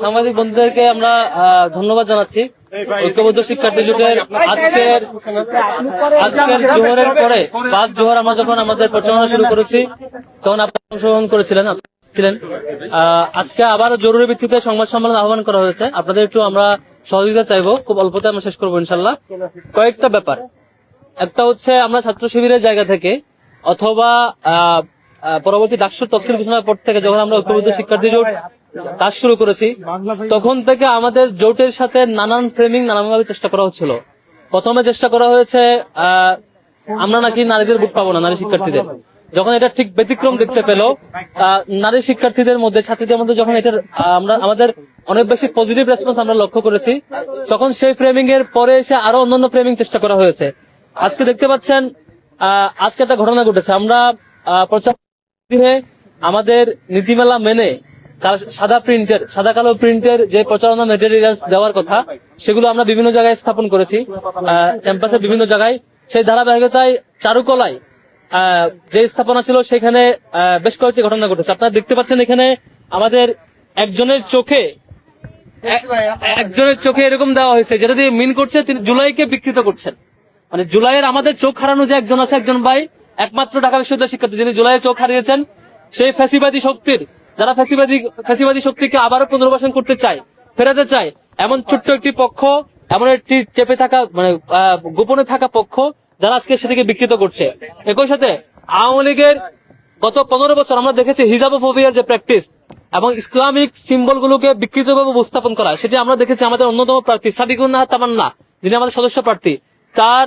সাংবাদিক বন্ধুদেরকে আমরা ধন্যবাদ জানাচ্ছি। ঐক্যবদ্ধ শিক্ষার্থী জোটের আজকের আজকের জোহরের পরে, পাঁচ জোহর আমরা যখন আমাদের প্রচারণা শুরু করেছি, তখন আপনারা অংশগ্রহণ করেছিলেন, ছিলেন। আজকে আবার জরুরি ভিত্তিতে সংবাদ সম্মেলন আহ্বান করা হয়েছে। আপনাদের একটু আমরা সহযোগিতা চাইব। খুব অল্পতে আমরা শেষ করব ইনশাল্লাহ কয়েকটা ব্যাপার। একটা হচ্ছে, আমরা ছাত্র শিবিরের জায়গা থেকে অথবা পরবর্তী ডাকসু তফসিল ঘোষণার পর থেকে যখন আমরা ঐক্যবদ্ধ শিক্ষার্থী জোট কাজ শুরু করেছি। তখন থেকে আমাদের জোটের সাথে নানান ফ্রেমিং নানানভাবে চেষ্টা করা হচ্ছিল। প্রথমে চেষ্টা করা হয়েছে আমরা নাকি নারীদের বুক পাবো না নারী শিক্ষার্থীদের। যখন এটা ঠিক ব্যতিক্রম দেখতে পেল নারী শিক্ষার্থীদের মধ্যে ছাত্রীদের মধ্যে যখন এটার আমরা আমাদের অনেক বেশি পজিটিভ রেসপন্স আমরা লক্ষ্য করেছি তখন সেই ফ্রেমিং এর পরে এসে আরও অন্যান্য ফ্রেমিং চেষ্টা করা হয়েছে। আজকে দেখতে পাচ্ছেন আহ, আজকে একটা ঘটনা ঘটেছে। আমরা প্রচার আমাদের নীতিমালা মেনে সাদা প্রিন্টের সাদা কালো প্রিন্টের যে প্রচারণা মেটেরিয়ালস দেওয়ার কথা, সেগুলো আমরা বিভিন্ন জায়গায় স্থাপন করেছি। ক্যাম্পাসের বিভিন্ন জায়গায়। সেই ধারাবাহিকতায় চারুকলায় যে স্থাপনা ছিল সেখানে বেশ কয়েকটি ঘটনা ঘটেছে। আপনারা দেখতে পাচ্ছেন এখানে আমাদের একজনের চোখে একজনের চোখে এরকম দেওয়া হয়েছে, যেটা দিয়ে মিন করছে, তিনি জুলাইকে বিকৃত করছেন। মানে জুলাইয়ের আমাদের চোখ হারানো যে একজন আছে, একজন ভাই, একমাত্র ঢাকা বিশ্ববিদ্যালয় শিক্ষার্থী, যিনি জুলাইয়ের চোখ হারিয়েছেন, সেই ফ্যাসিবাদী শক্তির যারা ফ্যাসিবাদী ফ্যাসিবাদী শক্তিকে আবারও পুনর্বাসন করতে চায়, ফেরাতে চায়, এমন ছোট্ট একটি পক্ষ, এমন একটি চেপে থাকা মানে গোপনে থাকা পক্ষ, যারা আজকে সেটিকে বিকৃত করছে। একই সাথে আওয়ামী লীগের গত পনেরো বছর আমরা দেখেছি হিজাবোফোবিয়ার যে প্র্যাকটিস এবং ইসলামিক সিম্বল গুলোকে বিকৃতভাবে উপস্থাপন করা, সেটি আমরা দেখেছি আমাদের অন্যতম প্রার্থী সাদিকুন্নাহ তামান্না, যিনি আমাদের সদস্য প্রার্থী। তার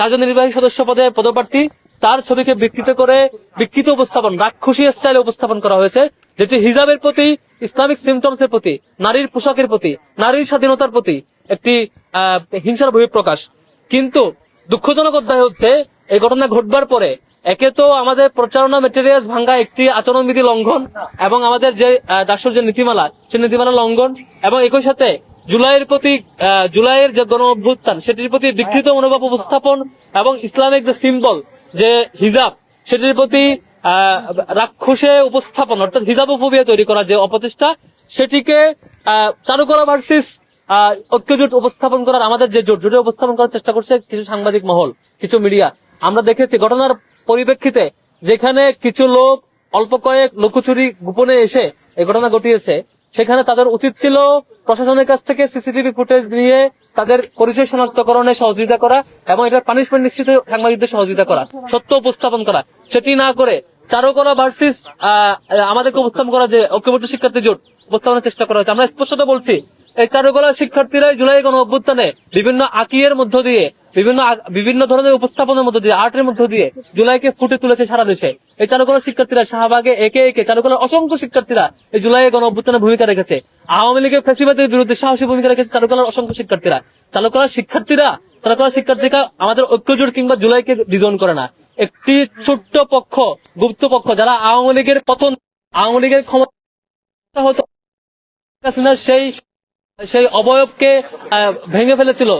কার্যনির্বাহী সদস্য পদে পদপ্রার্থী। তার ছবিকে বিকৃত করে বিকৃত উপস্থাপন, রাক্ষসী স্টাইলে উপস্থাপন করা হয়েছে, যেটি হিজাবের প্রতি, ইসলামিক সিমটমস এর প্রতি, নারীর পোশাকের প্রতি, নারীর স্বাধীনতার প্রতি একটি হিংসার বহিঃপ্রকাশ। কিন্তু দুঃখজনক অধ্যায় হচ্ছে, এই ঘটনা ঘটবার পরে একে তো আমাদের প্রচারণা মেটেরিয়ালস ভাঙ্গা একটি আচরণবিধি লঙ্ঘন এবং আমাদের যে দাসর যে নীতিমালা, সে নীতিমালা লঙ্ঘন এবং একই সাথে জুলাইয়ের প্রতি জুলাইয়ের যে গণ অভ্যুত্থান সেটির প্রতি বিকৃত মনোভাব উপস্থাপন এবং ইসলামিক যে সিম্বল যে হিজাব সেটির প্রতি রাক্ষসে উপস্থাপন অর্থাৎ হিজাবোফোবিয়া তৈরি করার যে অপচেষ্টা সেটিকে আহ, চারুকলা ভার্সিস ঐক্যজোট উপস্থাপন করার আমাদের যে জোট জোটে উপস্থাপন করার চেষ্টা করছে কিছু সাংবাদিক মহল কিছু মিডিয়া। আমরা দেখেছি ঘটনার পরিপ্রেক্ষিতে যেখানে কিছু লোক অল্প কয়েক লুকোচুরি গোপনে এসে এই ঘটনা ঘটিয়েছে। সেখানে তাদের উচিত ছিল প্রশাসনের কাছ থেকে সিসিটিভি ফুটেজ নিয়ে তাদের পরিচয় শনাক্তকরণে সহযোগিতা করা এবং এটার পানিশমেন্ট নিশ্চিত সাংবাদিকদের সহযোগিতা করা, সত্য উপস্থাপন করা। সেটি না করে চারুকলা ভার্সিস আমাদেরকে উপস্থাপন করা যে ঐক্যবদ্ধ শিক্ষার্থী জোট উপস্থাপনের চেষ্টা করা হয়েছে। আমরা স্পষ্টত বলছি, এই চারুকলা শিক্ষার্থীরা জুলাই গণ অভ্যুত্থানে বিভিন্ন আকিয়ের মধ্য দিয়ে বিভিন্ন বিভিন্ন ধরনের উপস্থাপনের মধ্য দিয়ে, আর্টের মধ্য দিয়ে জুলাইকে ফুটে তুলেছে সারা দেশে। এই চারুকলা শিক্ষার্থীরা শাহবাগে একে একে, চারুকলার অসংখ্য শিক্ষার্থীরা এই জুলাই গণ অভ্যুত্থানে ভূমিকা রেখেছে। আওয়ামী লীগের ফেসিবাদের বিরুদ্ধে সাহসী ভূমিকা রেখেছে চারুকলার অসংখ্য শিক্ষার্থীরা। চারুকলার শিক্ষার্থীরা চারুকলার শিক্ষার্থীরা আমাদের ঐক্যজোট কিংবা জুলাইকে ডিজন করে না। একটি ছোট্ট পক্ষ, গুপ্ত পক্ষ, যারা আওয়ামী লীগের পতন, আওয়ামী লীগের ক্ষমতা হতো সেই সেই অবয়বকে ভেঙে ফেলেছিল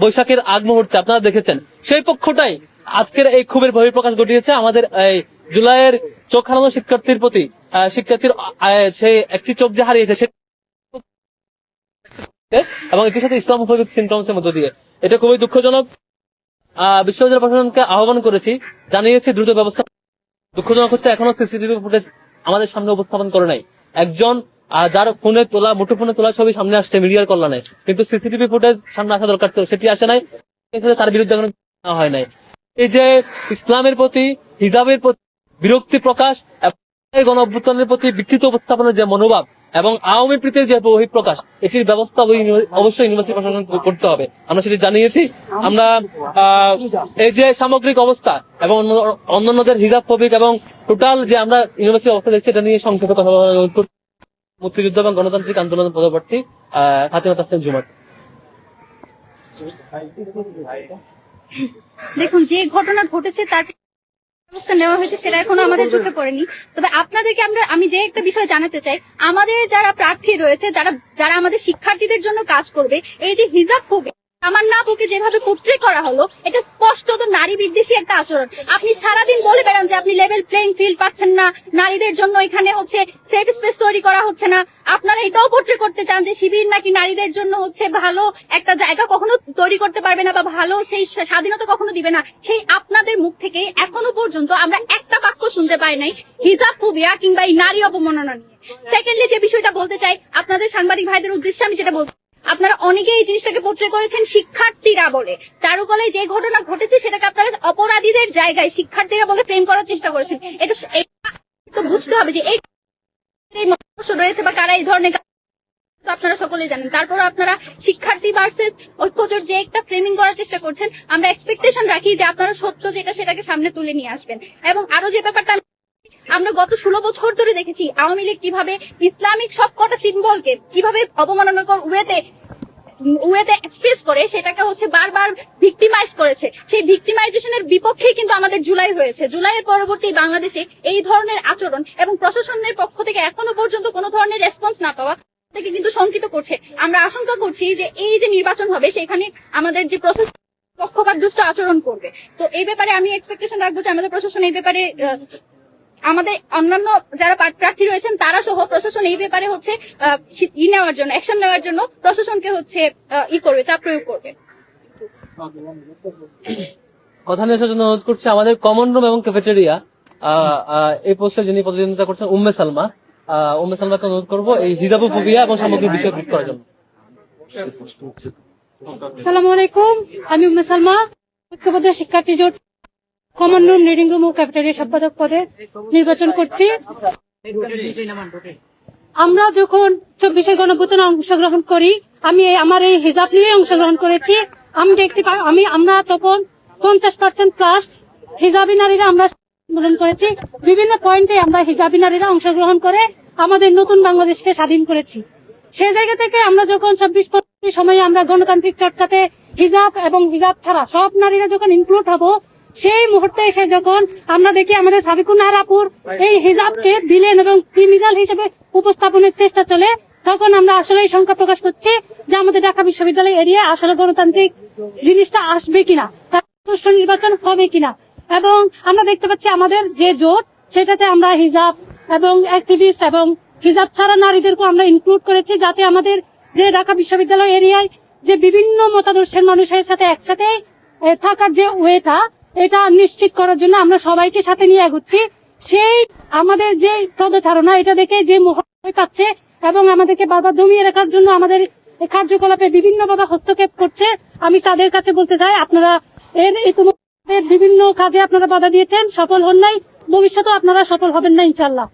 বৈশাখের আগ মুহূর্তে। আপনারা দেখেছেন। সেই পক্ষটাই আজকের এই ক্ষোভের বহিঃপ্রকাশ ঘটিয়েছে। আমাদের এই জুলাইয়ের চোখ হারানো শিক্ষার্থীর প্রতি শিক্ষার্থীর সেই একটি চোখ যে হারিয়েছে, সে এবং একই সাথে ইসলামোফোবিক সিমটমস এর মধ্য দিয়ে। এটা খুবই দুঃখজনক। বিশ্ববিদ্যালয় প্রশাসনকে আহ্বান করেছি, জানিয়েছি দ্রুত ব্যবস্থা দুঃখজনক হচ্ছে এখনও সিসিটিভি ফুটেজ আমাদের সামনে উপস্থাপন করে নাই। একজন আহ, যার ফোনে তোলা মুঠো ফোনে তোলা ছবি সামনে আসছে মিডিয়ার কল্যাণে। কিন্তু সিসিটিভি ফুটেজ সামনে আসা দরকার ছিল সেটি আসে নাই। তার বিরুদ্ধে হয় নাই। এই যে ইসলামের প্রতি হিজাবের প্রতি বিরক্তি প্রকাশ গণ অভ্যুত্থানের প্রতি বিকৃত উপস্থাপনের যে মনোভাব এবং আওয়ামী প্রীতির যে বহিঃপ্রকাশ এটির ব্যবস্থা অবশ্যই ইউনিভার্সিটি প্রশাসন করতে হবে। আমরা সেটি জানিয়েছি। আমরা এই যে সামগ্রিক অবস্থা এবং অন্য- অন্যান্যদের হিজাব ফবিক এবং টোটাল যে আমরা ইউনিভার্সিটি অবস্থা দেখছি এটা নিয়ে সংক্ষেপে কথা। মুক্তিযুদ্ধ এবং গণতান্ত্রিক আন্দোলন আহ, ফাতিমা তাসলিম জুমার। দেখুন, যে ঘটনা ঘটেছে, তার ব্যবস্থা নেওয়া হয়েছে, সেটা এখনও আমাদের চোখে পড়েনি। তবে আপনাদেরকে আমরা, আমি যে একটা বিষয় জানাতে চাই, আমাদের যারা প্রার্থী রয়েছে, যারা যারা আমাদের শিক্ষার্থীদের জন্য কাজ করবে, এই যে হিজাব ফোবিয়া আমার না বুকে যেভাবে পোট্রে করা হলো, এটা স্পষ্টত নারী বিদ্বেষী একটা আচরণ। আপনি সারাদিন বলে বেড়ান যে আপনি লেভেল প্লেইং ফিল্ড পাচ্ছেন না, নারীদের জন্য এখানে হচ্ছে সেফ স্পেস তৈরি করা হচ্ছে না। আপনারা এটাও পোট্রে করতে চান যে শিবির নাকি নারীদের জন্য হচ্ছে ভালো একটা জায়গা কখনো তৈরি করতে পারবে না বা ভালো সেই স্বাধীনতা কখনো দিবে না। সেই আপনাদের মুখ থেকে এখনও পর্যন্ত আমরা একটা বাক্য শুনতে পাই নাই হিজাব ফুবিয়া কিংবা এই নারী অবমাননা নিয়ে। সেকেন্ডলি যে বিষয়টা বলতে চাই, আপনাদের সাংবাদিক ভাইদের উদ্দেশ্যে আমি যেটা বলতে আপনারা অনেকে এই জিনিসটাকে পোট্রে করেছেন শিক্ষার্থীরা বলে। চারুকলায় যে ঘটনা ঘটেছে সেটাকে আপনারা অপরাধীদের জায়গায় শিক্ষার্থীরা বলে ফ্রেম করার চেষ্টা করেছেন। এটা বুঝতে হবে যে এই রয়েছে বা কারা এই ধরনের আপনারা সকলেই জানেন। তারপর আপনারা শিক্ষার্থী ভার্সেস ঐক্যজোট যে একটা ফ্রেমিং করার চেষ্টা করছেন, আমরা এক্সপেকটেশন রাখি যে আপনারা সত্য যেটা সেটাকে সামনে তুলে নিয়ে আসবেন। এবং আরও যে ব্যাপারটা আমরা গত ষোলো বছর ধরে দেখেছি আওয়ামী লীগ কীভাবে ইসলামিক সব কটা সিম্বলকে কীভাবে অবমাননাকর ওয়েতে ওয়েতে এক্সপ্রেস করে, সেটাকে হচ্ছে বারবার ভিক্টিমাইজ করেছে। সেই ভিক্টিমাইজেশনের বিপক্ষেই কিন্তু আমাদের জুলাই হয়েছে। জুলাইয়ের পরবর্তী বাংলাদেশে এই ধরনের আচরণ এবং প্রশাসনের পক্ষ থেকে এখনও পর্যন্ত কোনো ধরনের রেসপন্স না পাওয়া থেকে কিন্তু শঙ্কিত করছে। আমরা আশঙ্কা করছি যে এই যে নির্বাচন হবে, সেখানে আমাদের যে প্রসেস পক্ষপাত দুষ্ট আচরণ করবে। তো এই ব্যাপারে আমি এক্সপেকটেশন রাখব যে আমাদের প্রশাসন এই ব্যাপারে আমাদের অন্যান্য যারা প্রার্থী- রয়েছেন তারা সহ প্রশাসন এই ব্যাপারে হচ্ছে আহ, ই নেওয়ার জন্য অ্যাকশন নেওয়ার জন্য প্রশাসনকে হচ্ছে ই করবে চাপ প্রয়োগ করবে। কথা নিয়ে জন্য অনুরোধ করছি আমাদের কমন রুম এবং ক্যাফেটেরিয়া এই পোস্টে যিনি প্রতিদ্বন্দ্বিতা করছেন উম্মে সালমা আহ, উম্মে সালমাকে অনুরোধ করব এই হিজাবোফোবিয়া এবং সামগ্রিক বিষয় ব্রিফ করার জন্য। সালাম আলাইকুম আমি উম্মে সালমা ঐক্যবদ্ধ শিক্ষার্থী জোট কমন রুম রিডিং রুম ও ক্যাফেটেরিয়া সম্পাদক পদে নির্বাচন করছি। আমরা যখন চব্বিশে গণভূতনে অংশগ্রহণ করি, আমি আমার এই হিজাব নিয়ে অংশগ্রহণ করেছি। আমি দেখতে পাই আমি আমরা তখন পঞ্চাশ পার্সেন্ট প্লাস হিজাবি নারীরা আমরা আন্দোলন করেছি। বিভিন্ন পয়েন্টে আমরা হিজাবি নারীরা অংশগ্রহণ করে আমাদের নতুন বাংলাদেশকে স্বাধীন করেছি। সেই জায়গা থেকে আমরা যখন চব্বিশ সময়ে আমরা গণতান্ত্রিক চর্চাতে হিজাব এবং হিজাব ছাড়া সব নারীরা যখন ইনক্লুড হব সেই মুহূর্তে এসে যখন আমরা দেখি আমাদের সাবিকুন নাহারাপুর এই হিজাবকে দিলেন এবং ক্রিমিনাল হিসেবে উপস্থাপনের চেষ্টা চলে, তখন আমরা আসলে শঙ্কা প্রকাশ করছি যে আমাদের ঢাকা বিশ্ববিদ্যালয় এরিয়া আসলে গণতান্ত্রিক জিনিসটা আসবে কিনা সুষ্ঠু নির্বাচন হবে কিনা। এবং আমরা দেখতে পাচ্ছি আমাদের যে জোট, সেটাতে আমরা হিজাব এবং অ্যাক্টিভিস্ট এবং হিজাব ছাড়া নারীদেরকে আমরা ইনক্লুড করেছি যাতে আমাদের যে ঢাকা বিশ্ববিদ্যালয় এরিয়ায় যে বিভিন্ন মতাদর্শের মানুষের সাথে একসাথে থাকার যে ওয়েটা এটা নিশ্চিত করার জন্য আমরা সবাইকে সাথে নিয়ে এগোচ্ছি। সেই আমাদের যে পদধারণা, এটা দেখে যে মহাভয় পাচ্ছে এবং আমাদেরকে বাধা দমিয়ে রাখার জন্য আমাদের কার্যকলাপে বিভিন্ন বাবা হস্তক্ষেপ করছে, আমি তাদের কাছে বলতে চাই, আপনারা এর ইতিমধ্যে বিভিন্ন কাজে আপনারা বাধা দিয়েছেন, সফল হন নাই, ভবিষ্যতেও আপনারা সফল হবেন না ইনশাল্লাহ